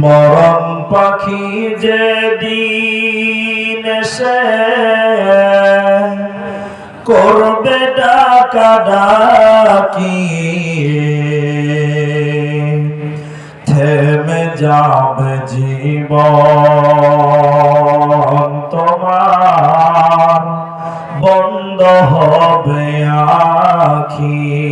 মরণ পাখি যেদিন সে করবে ডাকা ডাকি থেমে যাবে জীবন তোমার বন্ধ হবে আখি।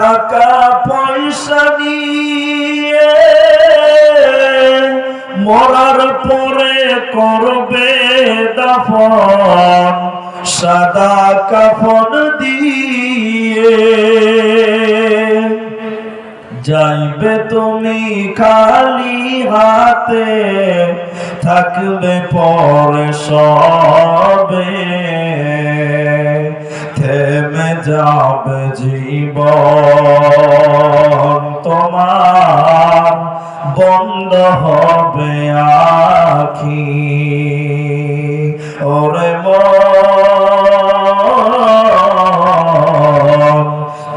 টাকা পয়সা নিয়ে মরার পরে করবে দাফন, সাদা কাফন দিয়ে। যাইবে তুমি খালি হাতে, থাকবে পরে সবে। থেমে যাবে জীবন তোমার, বন্ধ হবে আখি। ওরে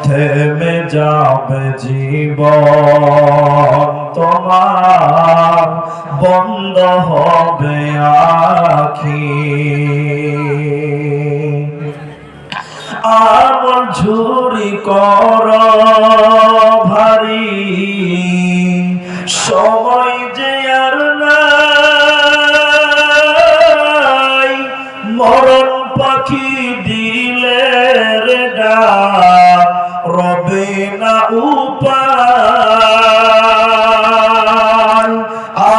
থেমে যাবে জীবন তোমার, বন্ধ হবে আখি। ঝুরি কর ভারী। সময় যে আর নাই, মরণ পাখি দিলে রবে না উপায়।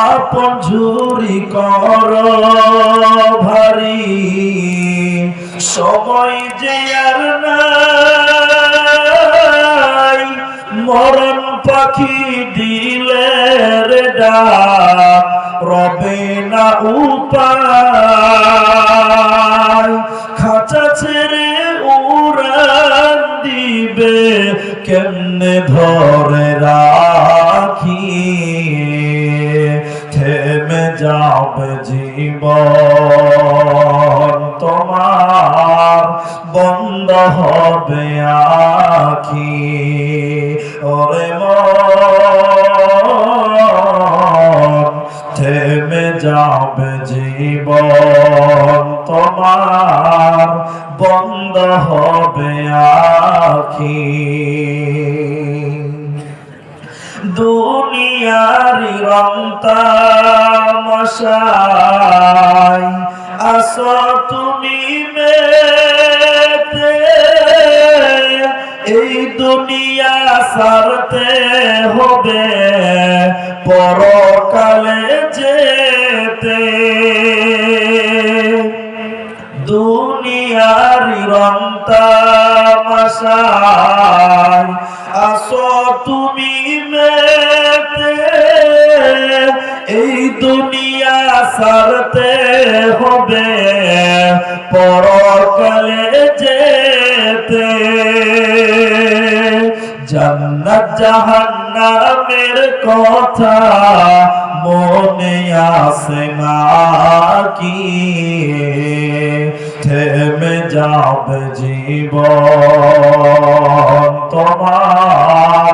আপন ঝুরি পাখি দিলে রে ডাক রবে না উপায়। খাঁচা ছেড়ে উড়ান দিবে, কেমনে ধরে রাখি? থেমে যাবে জীবন তোমার। বন্ধ হবে আখি। ওরে থেমে যাবে জীবন তোমার। বন্ধ হবে আখি। দুনিয়ারি রন্তা মশাই আস তুমি মেতে সারতে হবে, পরকালে যেতে। দুনিয়ার রন্তা মশাই আসো তুমি মেতে। এই দুনিয়া সারতে হবে, পরকালে জান্নাত জাহান্নামের কথা মনে আসে না কি? থেমে যাবে জীবন তোমার।